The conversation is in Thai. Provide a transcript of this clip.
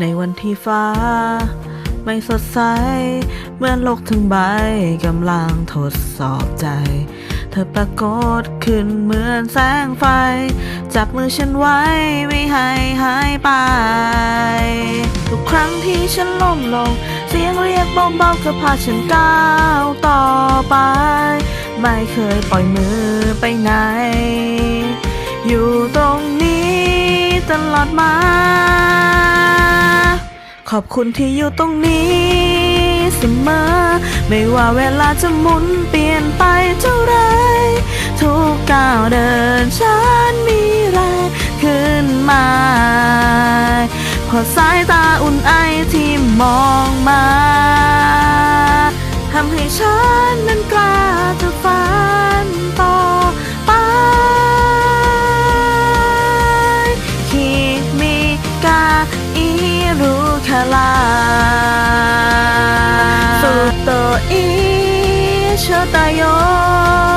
ในวันที่ฟ้า ไม่สดใสเหมือนโลกทั้งใบกำลังทดสอบใจ เธอปรากฏขึ้นเหมือนแสงไฟ จับมือฉันไว้ไม่ให้หายไป ทุกครั้งที่ฉันล้มลง เสียงเรียกเบาๆก็พาฉันก้าวต่อไป ไม่เคยปล่อยมือไปไหน อยู่ตรงนี้ตลอดมา ขอบคุณที่อยู่ตรงนี้เสมอ ไม่ว่าเวลาจะหมุนเปลี่ยนไปเท่าไร ทุกก้าวเดินฉันมีแรงขึ้นมาเพอสายตาอุ่นไอที่มองมาทำให้ฉันนั้นกลา から。ずっと一緒だよ